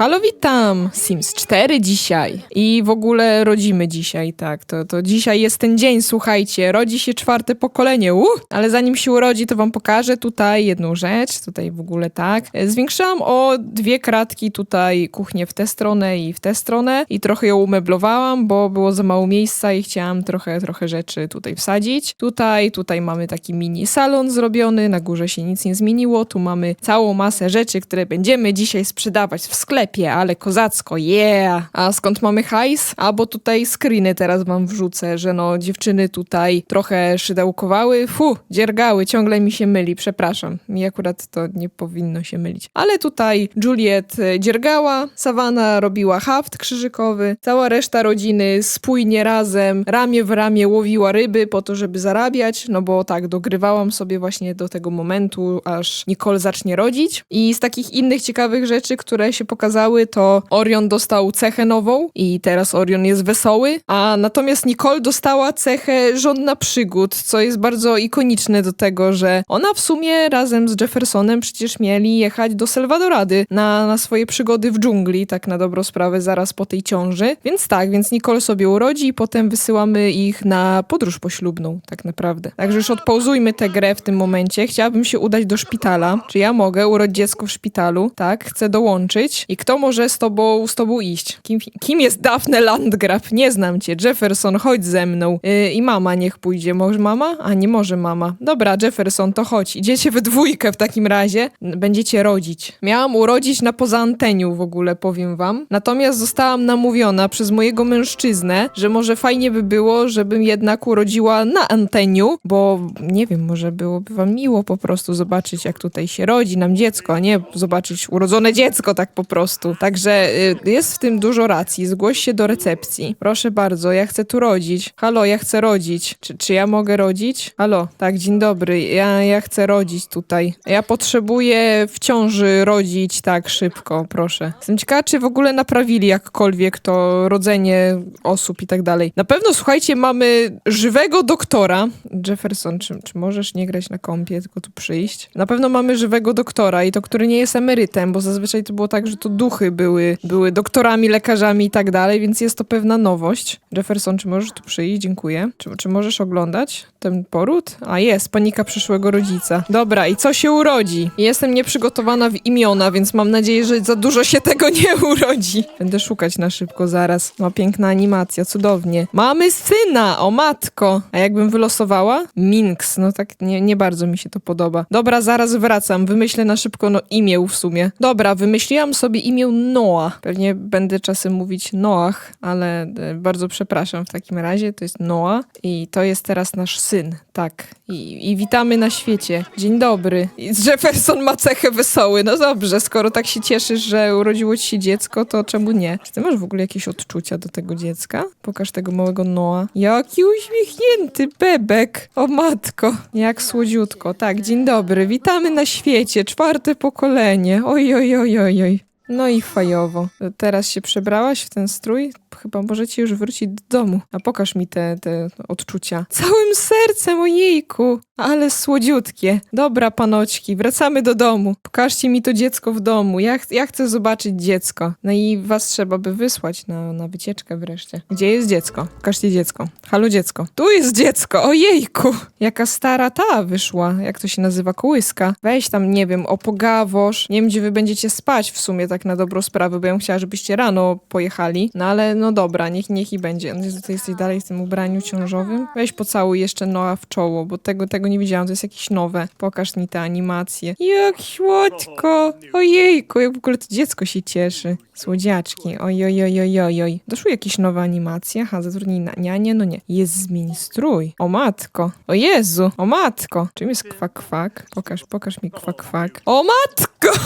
Halo, witam! Sims 4 dzisiaj. I w ogóle rodzimy dzisiaj, tak. To, to dzisiaj jest ten dzień, słuchajcie. Rodzi się czwarte pokolenie, uh! Ale zanim się urodzi, to wam pokażę tutaj jedną rzecz. Tutaj w ogóle tak. E, Zwiększyłam o dwie kratki tutaj kuchnię w tę stronę i w tę stronę. I trochę ją umeblowałam, bo było za mało miejsca i chciałam trochę, trochę rzeczy tutaj wsadzić. Tutaj, tutaj mamy taki mini salon zrobiony. Na górze się nic nie zmieniło. Tu mamy całą masę rzeczy, które będziemy dzisiaj sprzedawać w sklepie, ale kozacko, yeah! A skąd mamy hajs? A bo tutaj screeny teraz wam wrzucę, że no dziewczyny tutaj trochę szydełkowały, fu, dziergały, ciągle mi się myli, przepraszam. Mi akurat to nie powinno się mylić. Ale tutaj Juliet e, dziergała, Savannah robiła haft krzyżykowy, cała reszta rodziny spójnie razem, ramię w ramię łowiła ryby po to, żeby zarabiać, no bo tak, dogrywałam sobie właśnie do tego momentu, aż Nicole zacznie rodzić. I z takich innych ciekawych rzeczy, które się pokazały, to Orion dostał cechę nową i teraz Orion jest wesoły, a natomiast Nicole dostała cechę żądna przygód, co jest bardzo ikoniczne do tego, że ona w sumie razem z Jeffersonem przecież mieli jechać do Salvadorady na, na swoje przygody w dżungli, tak na dobrą sprawę, zaraz po tej ciąży. Więc tak, więc Nicole sobie urodzi i potem wysyłamy ich na podróż poślubną, tak naprawdę. Także już odpauzujmy tę grę w tym momencie. Chciałabym się udać do szpitala. Czy ja mogę urodzić dziecko w szpitalu? Tak, chcę dołączyć. I kto może z tobą, z tobą iść? Kim, kim jest Daphne Landgraf? Nie znam cię. Jefferson, chodź ze mną. Yy, I mama niech pójdzie. Może mama? A nie może mama. Dobra, Jefferson, to chodź. Idziecie we dwójkę w takim razie. Będziecie rodzić. Miałam urodzić na poza anteniu w ogóle, powiem wam. Natomiast zostałam namówiona przez mojego mężczyznę, że może fajnie by było, żebym jednak urodziła na anteniu, bo nie wiem, może byłoby wam miło po prostu zobaczyć, jak tutaj się rodzi nam dziecko, a nie zobaczyć urodzone dziecko tak po prostu. Także y, jest w tym dużo racji. Zgłoś się do recepcji. Proszę bardzo, ja chcę tu rodzić. Halo, ja chcę rodzić. Czy, czy ja mogę rodzić? Halo, tak, dzień dobry. Ja, ja chcę rodzić tutaj. Ja potrzebuję w ciąży rodzić tak szybko, proszę. Jestem ciekawa, czy w ogóle naprawili jakkolwiek to rodzenie osób i tak dalej. Na pewno, słuchajcie, mamy żywego doktora. Jefferson, czy, czy możesz nie grać na kompie, tylko tu przyjść? Na pewno mamy żywego doktora i to, który nie jest emerytem, bo zazwyczaj to było tak, że to duchy były, były doktorami, lekarzami i tak dalej, więc jest to pewna nowość. Jefferson, czy możesz tu przyjść? Dziękuję. Czy, czy możesz oglądać ten poród? A jest, panika przyszłego rodzica. Dobra, i co się urodzi? Jestem nieprzygotowana w imiona, więc mam nadzieję, że za dużo się tego nie urodzi. Będę szukać na szybko zaraz. Ma piękna animacja, cudownie. Mamy syna, o matko. A jakbym wylosowała? Minx, no tak nie, nie bardzo mi się to podoba. Dobra, zaraz wracam. Wymyślę na szybko no imię w sumie. Dobra, wymyśliłam sobie imię Noah. Pewnie będę czasem mówić Noach, ale e, bardzo przepraszam w takim razie. To jest Noah i to jest teraz nasz syn. Tak. I, i witamy na świecie. Dzień dobry. Jefferson ma cechę wesoły. No dobrze, skoro tak się cieszysz, że urodziło ci się dziecko, to czemu nie? Czy ty masz w ogóle jakieś odczucia do tego dziecka? Pokaż tego małego Noa. Jaki uśmiechnięty bebek. O matko. Jak słodziutko. Tak, dzień dobry. Witamy na świecie. Czwarte pokolenie. Oj, oj, oj, oj, oj. No i fajowo. Teraz się przebrałaś w ten strój? Chyba możecie już wrócić do domu. A pokaż mi te, te odczucia. Całym sercem, ojejku. Ale słodziutkie. Dobra, panoćki, wracamy do domu. Pokażcie mi to dziecko w domu. Ja, ch- ja chcę zobaczyć dziecko. No i was trzeba by wysłać na, na wycieczkę wreszcie. Gdzie jest dziecko? Pokażcie dziecko. Halo dziecko. Tu jest dziecko, ojejku. Jaka stara ta wyszła. Jak to się nazywa? Kołyska. Weź tam, nie wiem, opogawosz. Nie wiem, gdzie wy będziecie spać w sumie tak na dobrą sprawę, bo ja bym chciała, żebyście rano pojechali. No ale no dobra, niech, niech i będzie. No, Jezu, ty jesteś dalej w tym ubraniu ciążowym. Weź pocałuj jeszcze Noa w czoło, bo tego, tego nie widziałam, to jest jakieś nowe. Pokaż mi te animacje. Jak słodko! Ojejku, jak w ogóle to dziecko się cieszy. Słodziaczki, oj. Doszły jakieś nowe animacje? Aha, zatrudnij na nianie? No nie. Jest zmień strój. O matko. O Jezu, o matko. Czym jest kwak kwak? Pokaż, pokaż mi kwak kwak. O matko!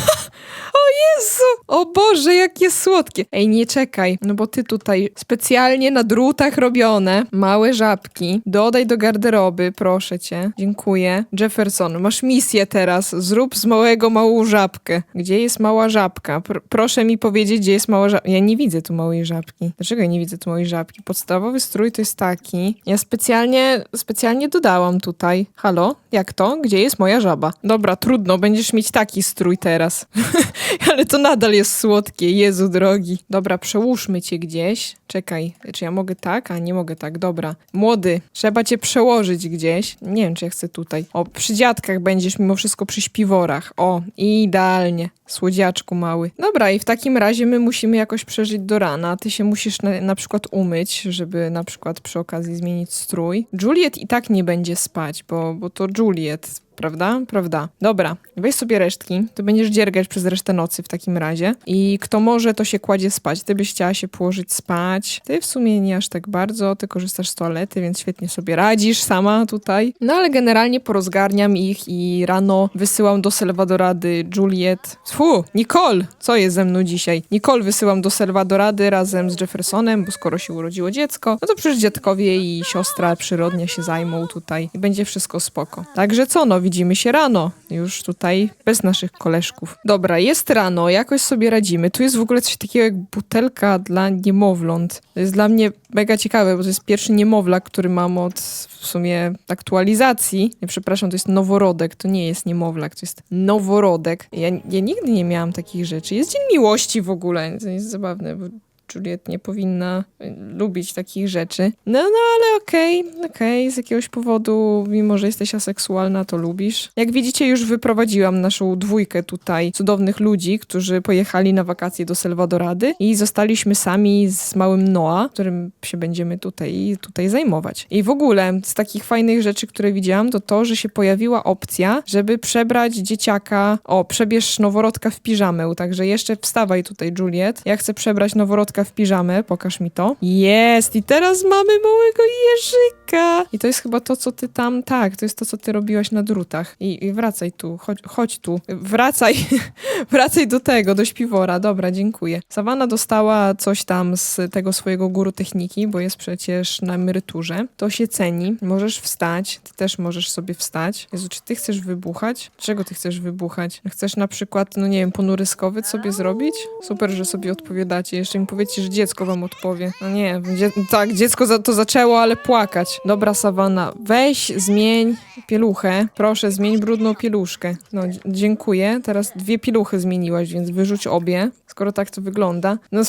O Jezu! O Boże, jakie słodkie! Ej, nie czekaj, no bo ty tu tutaj specjalnie na drutach robione. Małe żabki. Dodaj do garderoby, proszę cię. Dziękuję. Jefferson, masz misję teraz. Zrób z małego małą żabkę. Gdzie jest mała żabka? Pr- proszę mi powiedzieć, gdzie jest mała żabka. Ja nie widzę tu małej żabki. Dlaczego ja nie widzę tu małej żabki? Podstawowy strój to jest taki. Ja specjalnie, specjalnie dodałam tutaj. Halo? Jak to? Gdzie jest moja żaba? Dobra, trudno, będziesz mieć taki strój teraz. Ale to nadal jest słodkie, Jezu drogi. Dobra, przełóżmy cię gdzieś. Czekaj, czy ja mogę tak? A nie mogę tak, dobra. Młody, trzeba cię przełożyć gdzieś. Nie wiem, czy ja chcę tutaj. O, przy dziadkach będziesz mimo wszystko przy śpiworach. O, idealnie. Słodziaczku mały. Dobra, i w takim razie my musimy jakoś przeżyć do rana. Ty się musisz na, na przykład umyć, żeby na przykład przy okazji zmienić strój. Juliet i tak nie będzie spać, bo, bo to Juliet. Prawda? Prawda. Dobra, weź sobie resztki. Ty będziesz dziergać przez resztę nocy w takim razie. I kto może, to się kładzie spać. Ty byś chciała się położyć spać. Ty w sumie nie aż tak bardzo. Ty korzystasz z toalety, więc świetnie sobie radzisz sama tutaj. No ale generalnie porozgarniam ich i rano wysyłam do Salvadorady Juliet. Fu, Nicole! Co jest ze mną dzisiaj? Nicole wysyłam do Salvadorady razem z Jeffersonem, bo skoro się urodziło dziecko, no to przecież dziadkowie i siostra przyrodnie się zajmą tutaj i będzie wszystko spoko. Także co, no widzimy się rano. Już tutaj bez naszych koleżków. Dobra, jest rano, jakoś sobie radzimy. Tu jest w ogóle coś takiego jak butelka dla niemowląt. To jest dla mnie mega ciekawe, bo to jest pierwszy niemowlak, który mam od w sumie aktualizacji. Nie, przepraszam, to jest noworodek, to nie jest niemowlak, to jest noworodek. Ja, ja nigdy nie miałam takich rzeczy. Jest Dzień Miłości w ogóle, to jest zabawne, bo Juliet nie powinna y, lubić takich rzeczy. No, no, ale okej, okej, z jakiegoś powodu, mimo że jesteś aseksualna, to lubisz. Jak widzicie, już wyprowadziłam naszą dwójkę tutaj cudownych ludzi, którzy pojechali na wakacje do Salvadorady i zostaliśmy sami z małym Noah, którym się będziemy tutaj, tutaj zajmować. I w ogóle z takich fajnych rzeczy, które widziałam, to to, że się pojawiła opcja, żeby przebrać dzieciaka, o, przebierz noworodka w piżamę, także jeszcze wstawaj tutaj, Juliet. Ja chcę przebrać noworodka w piżamę, pokaż mi to. Jest! I teraz mamy małego jeżyka! I to jest chyba to, co ty tam, tak, to jest to, co ty robiłaś na drutach. I, i wracaj tu, chodź, chodź tu. Wracaj, wracaj do tego, do śpiwora. Dobra, dziękuję. Sawana dostała coś tam z tego swojego guru techniki, bo jest przecież na emeryturze. To się ceni. Możesz wstać, ty też możesz sobie wstać. Jezu, czy ty chcesz wybuchać? Czego ty chcesz wybuchać? Chcesz na przykład, no nie wiem, ponuryskowy sobie zrobić? Super, że sobie odpowiadacie. Jeszcze mi powiedzcie, że dziecko wam odpowie. No nie, dzie tak, dziecko za to zaczęło, ale płakać. Dobra, Sawana, weź, zmień pieluchę. Proszę, zmień brudną pieluszkę. No, dziękuję. Teraz dwie pieluchy zmieniłaś, więc wyrzuć obie, skoro tak to wygląda. No,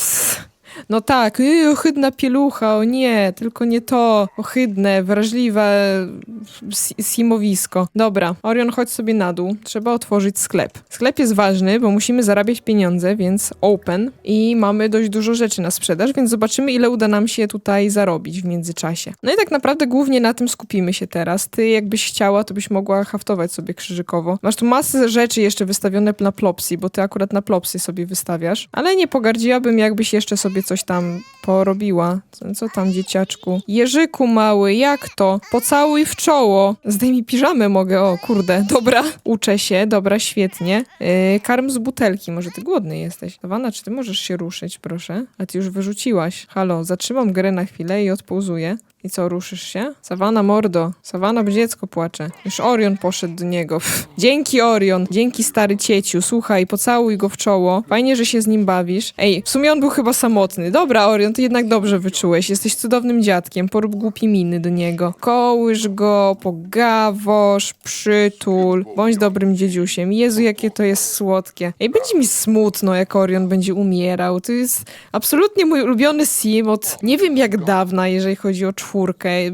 no tak, yy, ohydna pielucha, o nie, tylko nie to. Ohydne, wrażliwe si- simowisko. Dobra, Orion, chodź sobie na dół. Trzeba otworzyć sklep. Sklep jest ważny, bo musimy zarabiać pieniądze, więc open i mamy dość dużo rzeczy na sprzedaż, więc zobaczymy, ile uda nam się tutaj zarobić w międzyczasie. No i tak naprawdę głównie na tym skupimy się teraz. Ty, jakbyś chciała, to byś mogła haftować sobie krzyżykowo. Masz tu masę rzeczy jeszcze wystawione na Plopsy, bo ty akurat na Plopsy sobie wystawiasz, ale nie pogardziłabym, jakbyś jeszcze sobie coś tam porobiła. Co, tam, dzieciaczku? Jerzyku mały, jak to? Pocałuj w czoło. Zdejmij piżamę mogę, o kurde. Dobra, uczę się, dobra, świetnie. Yy, karm z butelki, może ty głodny jesteś. Dawana, czy ty możesz się ruszyć, proszę? A ty już wyrzuciłaś. Halo, zatrzymam grę na chwilę i odpauzuję. I co, ruszysz się? Sawana mordo. Sawana, dziecko płacze. Już Orion poszedł do niego. Pff. Dzięki Orion. Dzięki stary cieciu. Słuchaj, pocałuj go w czoło. Fajnie, że się z nim bawisz. Ej, w sumie on był chyba samotny. Dobra, Orion, ty jednak dobrze wyczułeś. Jesteś cudownym dziadkiem. Porób głupi miny do niego. Kołysz go, pogawosz, przytul. Bądź dobrym dziedziusiem. Jezu, jakie to jest słodkie. Ej, będzie mi smutno, jak Orion będzie umierał. To jest absolutnie mój ulubiony sim od nie wiem jak dawna, jeżeli chodzi o czwórkę.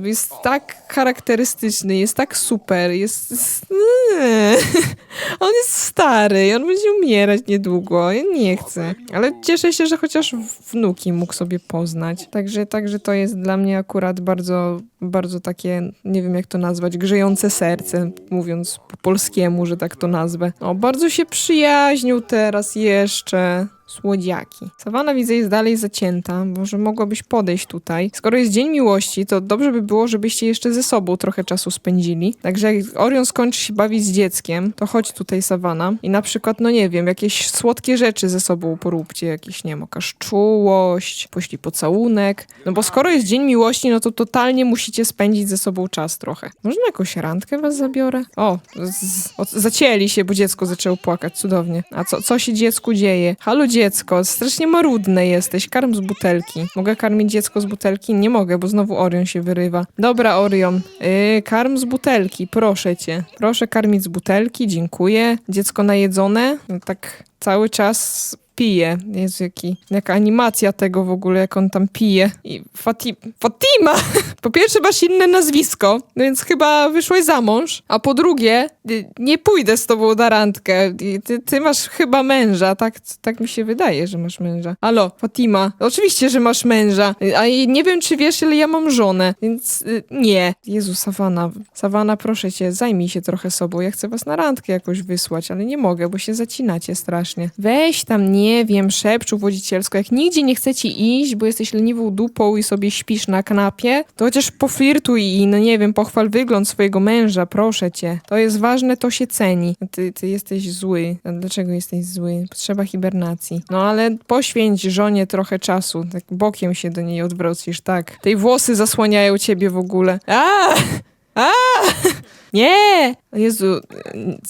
Jest tak charakterystyczny, jest tak super, jest... jest on jest stary i on będzie umierać niedługo. Ja nie chcę. Ale cieszę się, że chociaż wnuki mógł sobie poznać. Także, także to jest dla mnie akurat bardzo, bardzo takie, nie wiem jak to nazwać, grzejące serce, mówiąc po polskiemu, że tak to nazwę. O, bardzo się przyjaźnił teraz jeszcze. Słodziaki. Sawana widzę jest dalej zacięta, może mogłabyś podejść tutaj. Skoro jest Dzień Miłości, to dobrze by było, żebyście jeszcze ze sobą trochę czasu spędzili. Także jak Orion skończy się bawić z dzieckiem, to chodź tutaj Sawana i na przykład, no nie wiem, jakieś słodkie rzeczy ze sobą poróbcie, jakieś, nie wiem, okaż czułość, pocałunek. No bo skoro jest Dzień Miłości, no to totalnie musicie spędzić ze sobą czas trochę. Może na jakąś randkę was zabiorę? O, z, o zacięli się, bo dziecko zaczęło płakać, cudownie. A co, co się dziecku dzieje? Halo dziecko, strasznie marudne jesteś, karm z butelki. Mogę karmić dziecko z butelki? Nie mogę, bo znowu Orion się wyrywa. Dobra, Orion, yy, karm z butelki, proszę cię. Proszę karmić z butelki, dziękuję. Dziecko najedzone? No, tak cały czas pije. Jezu, jaki, jaka animacja tego w ogóle, jak on tam pije. I Fati Fatima! Po pierwsze masz inne nazwisko, więc chyba wyszłeś za mąż, a po drugie y, nie pójdę z tobą na randkę. Ty, ty masz chyba męża, tak, tak mi się wydaje, że masz męża. Alo, Fatima, oczywiście, że masz męża, Y, a nie wiem, czy wiesz, ile ja mam żonę, więc y, nie. Jezu, Sawana, Sawana, proszę cię, zajmij się trochę sobą. Ja chcę was na randkę jakoś wysłać, ale nie mogę, bo się zacinacie strasznie. Weź tam, nie wiem, szepczu wodzicielsko. Jak nigdzie nie chcecie iść, bo jesteś leniwą dupą i sobie śpisz na kanapie, to chociaż poflirtuj i, no nie wiem, pochwal wygląd swojego męża, proszę cię. To jest ważne, to się ceni. Ty, ty jesteś zły. A Dlaczego jesteś zły? Potrzeba hibernacji. No ale poświęć żonie trochę czasu. Tak bokiem się do niej odwrócisz, tak. Tej włosy zasłaniają ciebie w ogóle. A! A! Nie! Jezu,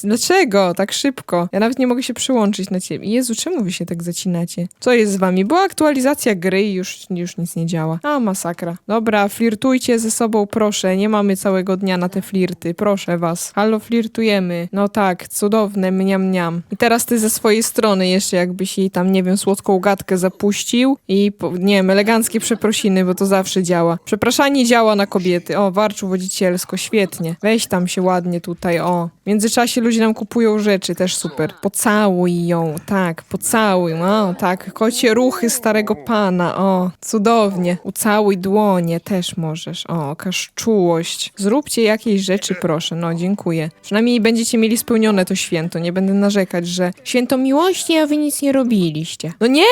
dlaczego tak szybko? Ja nawet nie mogę się przyłączyć na ciebie. Jezu, czemu wy się tak zacinacie? Co jest z wami? Była aktualizacja gry i już, już nic nie działa. A, masakra. Dobra, flirtujcie ze sobą, proszę. Nie mamy całego dnia na te flirty. Proszę was. Halo, flirtujemy. No tak, cudowne, mniam, mniam. I teraz ty ze swojej strony jeszcze jakbyś jej tam, nie wiem, słodką gadkę zapuścił i, nie wiem, eleganckie przeprosiny, bo to zawsze działa. Przepraszanie działa na kobiety. O, warczu wodzicielsko, świetnie. Weź tam się ładnie tutaj, o. W międzyczasie ludzie nam kupują rzeczy, też super. Pocałuj ją, tak, pocałuj, o, tak. Kocie ruchy starego pana, o, cudownie. Ucałuj dłonie, też możesz, o, okaż czułość. Zróbcie jakieś rzeczy, proszę, no, dziękuję. Przynajmniej będziecie mieli spełnione to święto, nie będę narzekać, że święto miłości, a wy nic nie robiliście. No nie!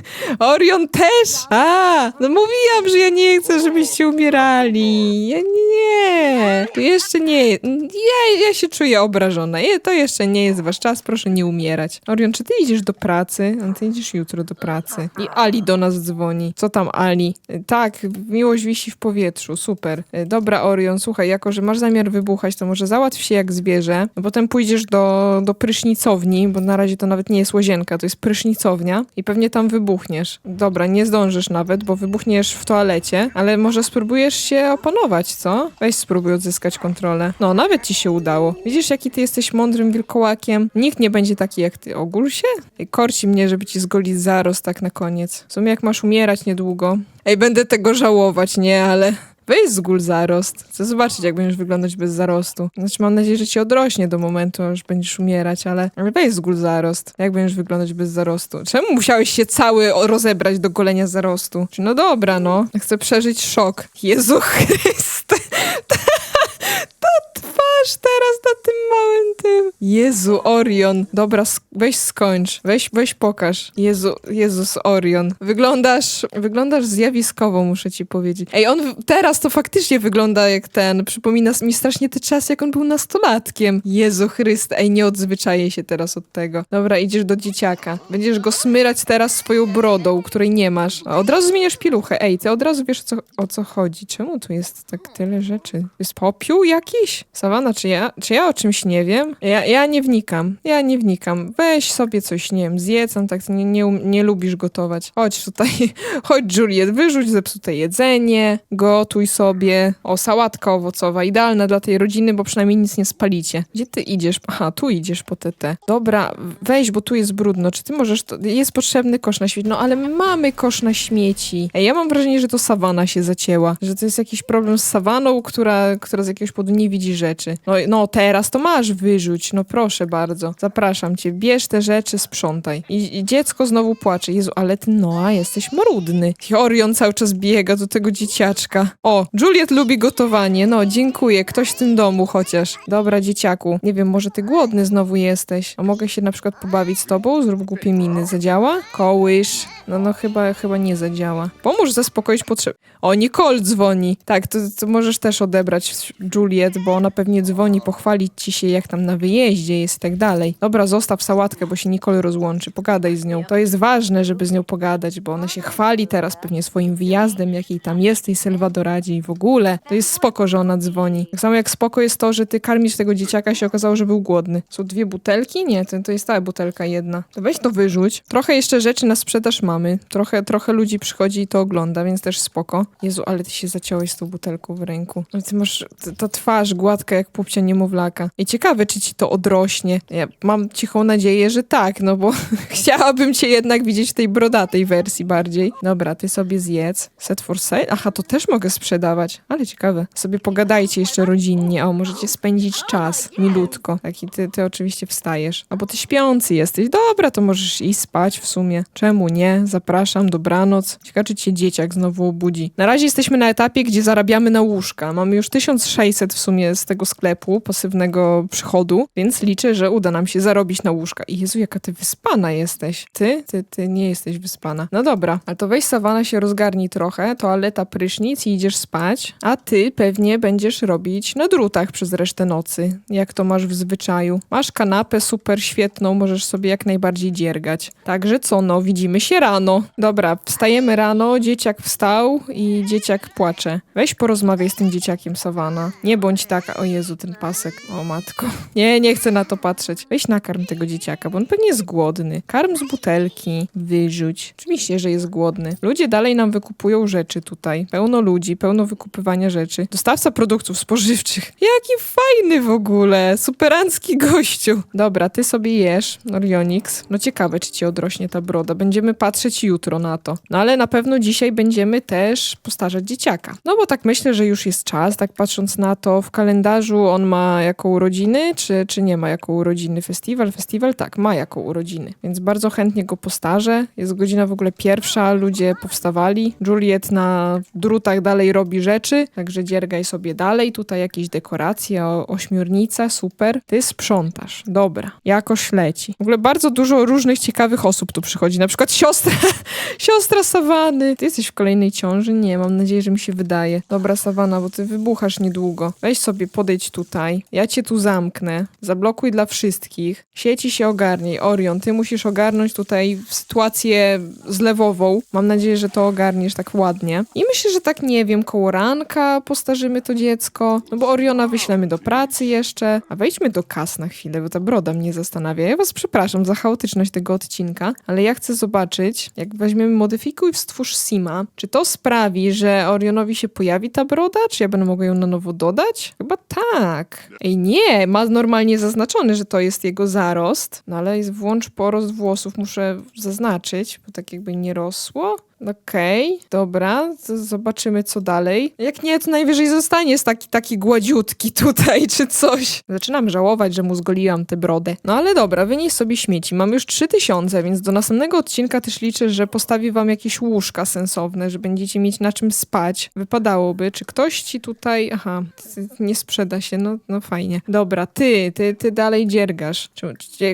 Orion też! A, no mówiłam, że ja nie chcę, żebyście umierali. Ja nie. To jeszcze nie. Ja, ja się czuję obrażona. Je- To jeszcze nie jest wasz czas, proszę nie umierać. Orion, czy ty idziesz do pracy? A ty idziesz jutro do pracy. I Ali do nas dzwoni. Co tam Ali? Y, Tak, miłość wisi w powietrzu, super. Y, Dobra, Orion, słuchaj, jako że masz zamiar wybuchać, to może załatw się jak zwierzę. No potem pójdziesz do, do prysznicowni, bo na razie to nawet nie jest łazienka, to jest prysznicownia i pewnie tam wybuchniesz. Dobra, nie zdążysz nawet, bo wybuchniesz w toalecie, ale może spróbujesz się opanować, co? Weź spróbuj odzyskać kontrolę. No, nawet ci się udało. Widzisz, jaki ty jesteś mądrym wilkołakiem? Nikt nie będzie taki jak ty. Ogól się? Ej, Korci mnie, żeby ci zgolić zarost tak na koniec. W sumie jak masz umierać niedługo. Ej, będę tego żałować, nie, ale... Weź zgól zarost. Chcę zobaczyć, jak będziesz wyglądać bez zarostu. Znaczy, mam nadzieję, że ci odrośnie do momentu, aż będziesz umierać, ale, weź zgól zarost. Jak będziesz wyglądać bez zarostu? Czemu musiałeś się cały rozebrać do golenia zarostu? Czy no dobra, no. Chcę przeżyć szok. Jezu Chryste. Teraz na tym małym tym. Jezu, Orion. Dobra, weź skończ. Weź, weź pokaż. Jezu, Jezus Orion. Wyglądasz, wyglądasz zjawiskowo, muszę ci powiedzieć. Ej, on teraz to faktycznie wygląda jak ten. Przypomina mi strasznie te czasy, jak on był nastolatkiem. Jezu Chryste. Ej, nie odzwyczaję się teraz od tego. Dobra, idziesz do dzieciaka. Będziesz go smyrać teraz swoją brodą, której nie masz. Od razu zmieniasz pieluchę. Ej, ty od razu wiesz, co, o co chodzi. Czemu tu jest tak tyle rzeczy? Jest popiół jakiś? Sawana, czy ja, czy ja o czymś nie wiem? Ja, ja nie wnikam. Ja nie wnikam. Weź sobie coś, nie wiem, zjedz, on tak nie, nie, um- nie lubisz gotować. Chodź tutaj, chodź Juliet, wyrzuć zepsute jedzenie, gotuj sobie. O, sałatka owocowa, idealna dla tej rodziny, bo przynajmniej nic nie spalicie. Gdzie ty idziesz? Aha, tu idziesz po TT. Dobra, weź, bo tu jest brudno. Czy ty możesz, to, jest potrzebny kosz na śmieci? No, ale my mamy kosz na śmieci. Ej, ja mam wrażenie, że to sawana się zacięła. Że to jest jakiś problem z sawaną, która, która z jakiegoś powodu nie widzi rzeczy. No, no teraz to masz wyrzuć, no proszę bardzo. Zapraszam cię, bierz te rzeczy, sprzątaj. I, i dziecko znowu płacze. Jezu, ale ty Noa, jesteś marudny. I Orion cały czas biega do tego dzieciaczka. O, Juliet lubi gotowanie. No, dziękuję. Ktoś w tym domu chociaż. Dobra, dzieciaku. Nie wiem, może ty głodny znowu jesteś. A mogę się na przykład pobawić z tobą? Zrób głupie miny. Zadziała? Kołysz. No, no chyba, chyba nie zadziała. Pomóż zaspokoić potrzeby. O, Nicole dzwoni. Tak, to, to możesz też odebrać Juliet, bo ona pewnie dzwoni, pochwalić ci się, jak tam na wyjeździe jest i tak dalej. Dobra, zostaw sałatkę, bo się Nicole rozłączy. Pogadaj z nią. To jest ważne, żeby z nią pogadać, bo ona się chwali teraz pewnie swoim wyjazdem, jaki tam jest tej Salvadoradzie i w ogóle. To jest spoko, że ona dzwoni. Tak samo jak spoko jest to, że ty karmisz tego dzieciaka, się okazało, że był głodny. Są dwie butelki? Nie, to, to jest ta butelka jedna. To weź to wyrzuć. Trochę jeszcze rzeczy na sprzedaż mamy. Trochę, trochę ludzi przychodzi i to ogląda, więc też spoko. Jezu, ale ty się zaciąłeś z tą butelką w ręku. Ale ty masz ta twarz gładka jak pupcia niemowlaka. I ciekawe, czy ci to odrośnie. Ja mam cichą nadzieję, że tak, no bo chciałabym cię jednak widzieć w tej brodatej wersji bardziej. Dobra, ty sobie zjedz. Set for sale? Aha, to też mogę sprzedawać. Ale ciekawe. Sobie pogadajcie jeszcze rodzinnie. O, możecie spędzić czas milutko. Tak i ty, ty oczywiście wstajesz. A bo ty śpiący jesteś. Dobra, to możesz iść spać w sumie. Czemu nie? Zapraszam, dobranoc. Ciekawe, czy cię dzieciak znowu obudzi. Na razie jesteśmy na etapie, gdzie zarabiamy na łóżka. Mamy już 1600 w sumie z tego sklepu pasywnego przychodu, więc liczę, że uda nam się zarobić na łóżka. I Jezu, jaka ty wyspana jesteś. Ty? Ty, ty nie jesteś wyspana. No dobra, ale to weź sawana się rozgarnij trochę, toaleta, prysznic i idziesz spać, a ty pewnie będziesz robić na drutach przez resztę nocy, jak to masz w zwyczaju. Masz kanapę super świetną, możesz sobie jak najbardziej dziergać. Także co, no, widzimy się rano. Dobra, wstajemy rano, dzieciak wstał i dzieciak płacze. Weź porozmawiaj z tym dzieciakiem, Sawana. Nie bądź taka, o Jezu, ten pasek, o matko. Nie, nie chcę na to patrzeć. Weź nakarm tego dzieciaka, bo on pewnie jest głodny. Karm z butelki, wyrzuć. Oczywiście, że jest głodny. Ludzie dalej nam wykupują rzeczy tutaj. Pełno ludzi, pełno wykupywania rzeczy. Dostawca produktów spożywczych. Jaki fajny w ogóle, superancki gościu. Dobra, ty sobie jesz, Orionix. No ciekawe, czy ci odrośnie ta broda. Będziemy patrzeć jutro na to. No ale na pewno dzisiaj będziemy też postarzać dzieciaka. No bo tak myślę, że już jest czas, tak patrząc na to w kalendarzu, on ma jako urodziny, czy, czy nie ma jako urodziny festiwal? Festiwal tak, ma jako urodziny, więc bardzo chętnie go postarzę. Jest godzina w ogóle pierwsza, ludzie powstawali. Juliet na drutach dalej robi rzeczy, także dziergaj sobie dalej. Tutaj jakieś dekoracje, ośmiornica, super. Ty sprzątasz, dobra. Jakoś leci. W ogóle bardzo dużo różnych ciekawych osób tu przychodzi, na przykład siostra, siostra Sawany. Ty jesteś w kolejnej ciąży? Nie, mam nadzieję, że mi się wydaje. Dobra, Sawana, bo ty wybuchasz niedługo. Weź sobie, podejdź tutaj. Ja cię tu zamknę. Zablokuj dla wszystkich. Sieci się ogarnij. Orion, ty musisz ogarnąć tutaj sytuację zlewową. Mam nadzieję, że to ogarniesz tak ładnie. I myślę, że tak, nie wiem, koło ranka postarzymy to dziecko. No bo Oriona wyślemy do pracy jeszcze. A wejdźmy do kas na chwilę, bo ta broda mnie zastanawia. Ja was przepraszam za chaotyczność tego odcinka, ale ja chcę zobaczyć, jak weźmiemy modyfikuj w stwórz Sima, czy to sprawi, że Orionowi się pojawi ta broda, czy ja będę mogła ją na nowo dodać? Chyba tak. Ej, nie, ma normalnie zaznaczony, że to jest jego zarost, no ale jest włącz porost włosów, muszę zaznaczyć, bo tak jakby nie rosło. Okej, dobra, z- zobaczymy co dalej. Jak nie, to najwyżej zostanie jest taki, taki gładziutki tutaj, czy coś. Zaczynam żałować, że mu zgoliłam tę brodę. No ale dobra, wynieś sobie śmieci. Mam już 3000, więc do następnego odcinka też liczę, że postawię wam jakieś łóżka sensowne, że będziecie mieć na czym spać. Wypadałoby. Czy ktoś ci tutaj... Aha, nie sprzeda się, no, no fajnie. Dobra, ty, ty, ty dalej dziergasz.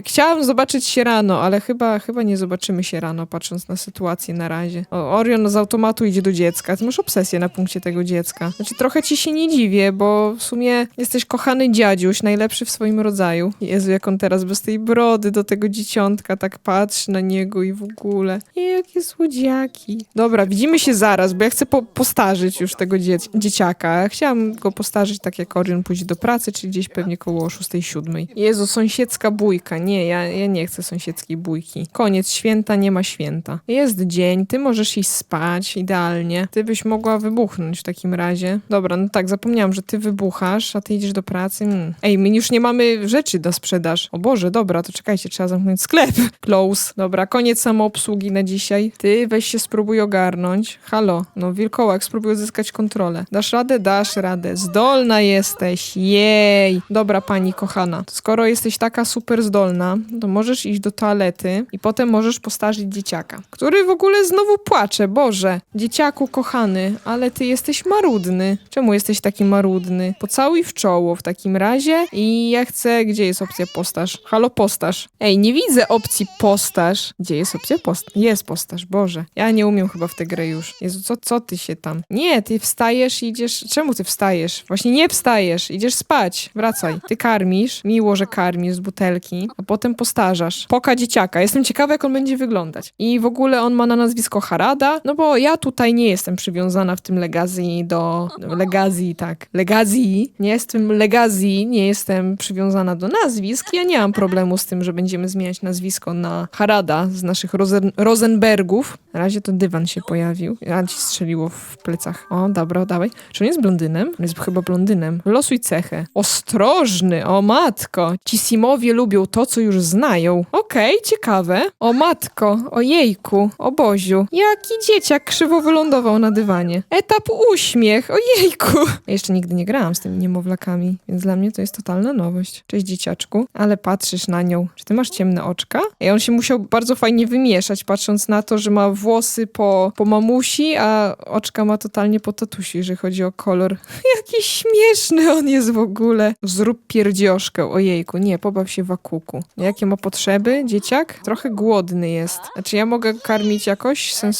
Chciałam zobaczyć się rano, ale chyba, chyba nie zobaczymy się rano, patrząc na sytuację na razie. Orion z automatu idzie do dziecka. Ty masz obsesję na punkcie tego dziecka. Znaczy, trochę ci się nie dziwię, bo w sumie jesteś kochany dziadziuś, najlepszy w swoim rodzaju. Jezu, jak on teraz bez tej brody do tego dzieciątka tak patrzy na niego i w ogóle. Jakie słodziaki. Dobra, widzimy się zaraz, bo ja chcę po postarzyć już tego dzie dzieciaka. Chciałam go postarzyć tak, jak Orion pójdzie do pracy, czyli gdzieś pewnie koło 6-7. Jezu, sąsiedzka bójka. Nie, ja, ja nie chcę sąsiedzkiej bójki. Koniec święta, nie ma święta. Jest dzień, ty możesz możesz iść spać, idealnie. Ty byś mogła wybuchnąć w takim razie. Dobra, no tak, zapomniałam, że ty wybuchasz, a ty idziesz do pracy. Mm. Ej, my już nie mamy rzeczy do sprzedaż. O Boże, dobra, to czekajcie, trzeba zamknąć sklep. Close. Dobra, koniec samoobsługi na dzisiaj. Ty weź się spróbuj ogarnąć. Halo, no wilkołak, spróbuj odzyskać kontrolę. Dasz radę? Dasz radę. Zdolna jesteś. Jej. Dobra, pani kochana. Skoro jesteś taka super zdolna, to możesz iść do toalety i potem możesz postarzyć dzieciaka, który w ogóle znowu płacze. Boże, dzieciaku kochany, ale ty jesteś marudny. Czemu jesteś taki marudny? Pocałuj w czoło w takim razie i ja chcę... Gdzie jest opcja postaż? Halo, postaż. Ej, nie widzę opcji postaż. Gdzie jest opcja postaż? Jest postaż, Boże. Ja nie umiem chyba w tę grę już. Jezu, co, co ty się tam... Nie, ty wstajesz i idziesz... Czemu ty wstajesz? Właśnie nie wstajesz, idziesz spać. Wracaj. Ty karmisz, miło, że karmisz z butelki, a potem postarzasz. Poka dzieciaka. Jestem ciekawa, jak on będzie wyglądać. I w ogóle on ma na nazwisko Harada, no bo ja tutaj nie jestem przywiązana w tym legazji do... Legazji, tak. Legazji. Nie jestem legazji, nie jestem przywiązana do nazwisk. Ja nie mam problemu z tym, że będziemy zmieniać nazwisko na Harada z naszych Rosen Rosenbergów. Na razie to dywan się pojawił. A ci strzeliło w plecach. O, dobra, dawaj. Czy on jest blondynem? On jest chyba blondynem. Losuj cechę. Ostrożny, o matko. Ci Simowie lubią to, co już znają. Okej, ciekawe. O matko, o jejku, o Boziu. Jaki dzieciak krzywo wylądował na dywanie. Etap uśmiech, o jejku. Ja jeszcze nigdy nie grałam z tymi niemowlakami, więc dla mnie to jest totalna nowość. Cześć dzieciaczku, ale patrzysz na nią. Czy ty masz ciemne oczka? I on się musiał bardzo fajnie wymieszać, patrząc na to, że ma włosy po, po mamusi, a oczka ma totalnie po tatusi, jeżeli chodzi o kolor. Jaki śmieszny on jest w ogóle. Zrób pierdzioszkę, ojejku. Nie, pobaw się w akuku. Jakie ma potrzeby dzieciak? Trochę głodny jest. Znaczy ja mogę karmić jakoś sensownie?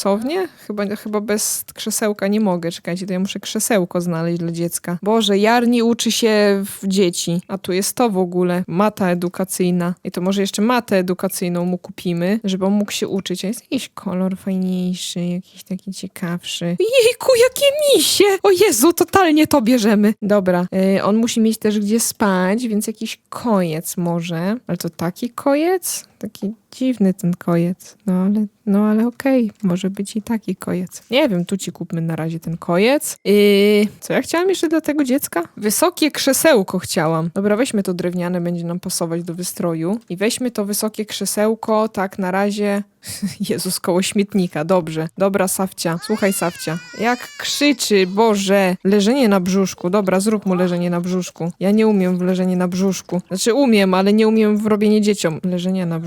Chyba, chyba bez krzesełka nie mogę. Czekajcie, to ja muszę krzesełko znaleźć dla dziecka. Boże, Jarni uczy się w dzieci. A tu jest to w ogóle. Mata edukacyjna. I to może jeszcze matę edukacyjną mu kupimy, żeby on mógł się uczyć. A jest jakiś kolor fajniejszy, jakiś taki ciekawszy. Jejku, jakie misie! O Jezu, totalnie to bierzemy. Dobra, y, on musi mieć też gdzie spać, więc jakiś kojec może. Ale to taki kojec? Taki dziwny ten kojec. No ale, no ale okej, może być i taki kojec. Nie wiem, tu ci kupmy na razie ten kojec. Yy, co ja chciałam jeszcze dla tego dziecka? Wysokie krzesełko chciałam. Dobra, weźmy to drewniane, będzie nam pasować do wystroju. I weźmy to wysokie krzesełko, tak na razie... Jezus, koło śmietnika, dobrze. Dobra, Safcia. Słuchaj, Safcia. Jak krzyczy, Boże. Leżenie na brzuszku. Dobra, zrób mu leżenie na brzuszku. Ja nie umiem w leżenie na brzuszku. Znaczy umiem, ale nie umiem w robienie dzieciom. Leżenie na brzuszku?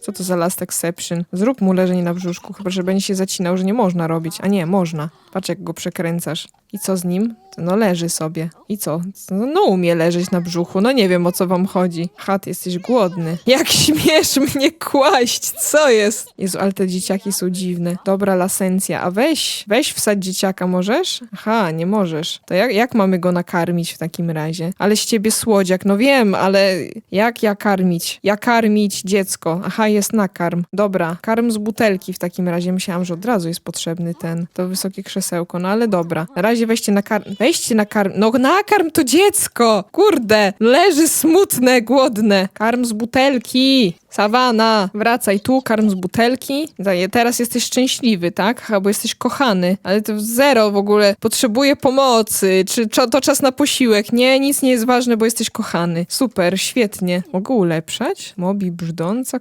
Co to za last exception? Zrób mu leżenie na brzuszku, chyba że będzie się zacinał, że nie można robić. A nie, można. Patrz, jak go przekręcasz. I co z nim? No leży sobie. I co? No, no umie leżeć na brzuchu. No nie wiem, o co wam chodzi. Chat, jesteś głodny. Jak śmiesz mnie kłaść? Co jest? Jezu, ale te dzieciaki są dziwne. Dobra, lasencja. A weź, weź wsadź dzieciaka, możesz? Aha, nie możesz. To jak, jak mamy go nakarmić w takim razie? Ale z ciebie słodziak. No wiem, ale jak ja karmić? Ja karmić dziecko. Aha, jest nakarm. Dobra, karm z butelki w takim razie. Myślałam, że od razu jest potrzebny ten, to wysokie krzesełko. No ale dobra. Na razie weźcie na karm. Weźcie na karm. No nakarm to dziecko! Kurde! Leży smutne, głodne. Karm z butelki. Sawana, wracaj tu, karm z butelki. Daję, Teraz jesteś szczęśliwy, tak? Bo jesteś kochany. Ale to zero w ogóle. Potrzebuję pomocy. Czy to czas na posiłek? Nie, nic nie jest ważne, bo jesteś kochany. Super, świetnie. Mogę ulepszać? Mobi brzdąca?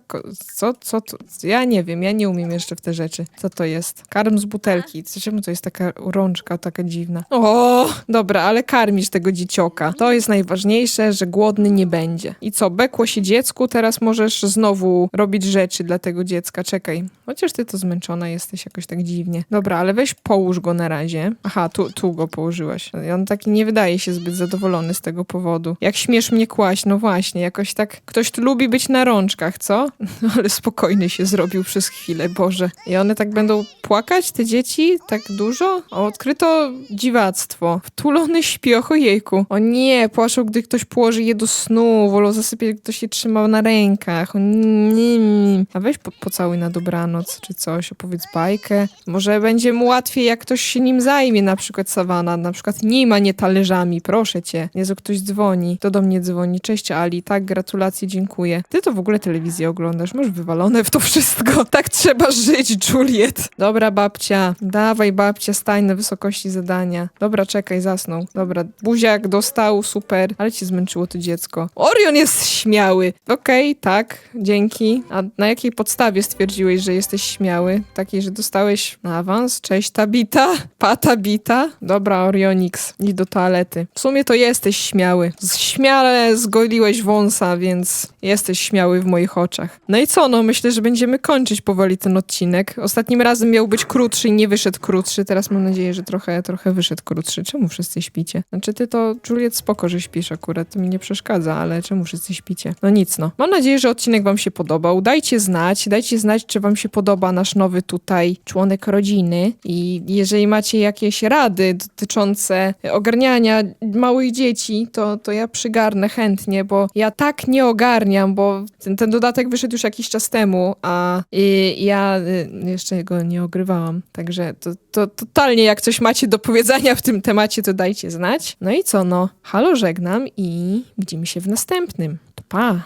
Co, co to? Ja nie wiem, ja nie umiem jeszcze w te rzeczy. Co to jest? Karm z butelki. Czemu to jest taka rączka taka dziwna? O, dobra, ale karmisz tego dziecioka. To jest najważniejsze, że głodny nie będzie. I co, bekło się dziecku, teraz możesz znowu robić rzeczy dla tego dziecka. Czekaj, chociaż ty to zmęczona jesteś jakoś tak dziwnie. Dobra, ale weź połóż go na razie. Aha, tu, tu go położyłaś. I on taki nie wydaje się zbyt zadowolony z tego powodu. Jak śmiesz mnie kłaść, no właśnie, jakoś tak ktoś tu lubi być na rączkach, co? No, ale spokojny się zrobił przez chwilę, Boże. I one tak będą płakać, te dzieci? Tak dużo? Dużo? Odkryto dziwactwo. Wtulony śpioch, ojejku. O nie, płaczą, gdy ktoś położy je do snu. Wolą zasypiać, gdy ktoś je trzymał na rękach. O nie. A weź po, pocałuj na dobranoc, czy coś, opowiedz bajkę. Może będzie mu łatwiej, jak ktoś się nim zajmie, na przykład Sawana, na przykład nim, a nie talerzami, proszę cię. Jezu, ktoś dzwoni. To do mnie dzwoni. Cześć Ali, tak, gratulacje, dziękuję. Ty to w ogóle telewizję oglądasz, masz wywalone w to wszystko. Tak trzeba żyć, Juliet. Dobra, babcia, dawaj babcia, stań na wysokości zadania. Dobra, czekaj, zasnął. Dobra, buziak dostał, super. Ale ci zmęczyło to dziecko. Orion jest śmiały. Okej, tak, dzięki. A na jakiej podstawie stwierdziłeś, że jesteś śmiały? Takiej, że dostałeś na awans? Cześć, Tabita? Pa, Tabita? Dobra, Orionix, idź do toalety. W sumie to jesteś śmiały. Śmiale zgoliłeś wąsa, więc jesteś śmiały w moich oczach. No i co, no myślę, że będziemy kończyć powoli ten odcinek. Ostatnim razem miał być krótszy i nie wyszedł krótszy. Teraz mam nadzieję, że trochę, trochę wyszedł krótszy. Czemu wszyscy śpicie? Znaczy ty to, Juliet, spoko, że śpisz akurat. To mi nie przeszkadza, ale czemu wszyscy śpicie? No nic, no. Mam nadzieję, że odcinek wam się podobał. Dajcie znać, dajcie znać, czy wam się podoba nasz nowy tutaj członek rodziny. I jeżeli macie jakieś rady dotyczące ogarniania małych dzieci, to, to ja przygarnę chętnie, bo ja tak nie ogarniam, bo ten, ten dodatek wyszedł już jakiś czas temu, a ja y, jeszcze go nie ogrywałam. Także to, to totalnie jak coś macie do powiedzenia w tym temacie, to dajcie znać. No i co, no, halo, żegnam i widzimy się w następnym. To pa!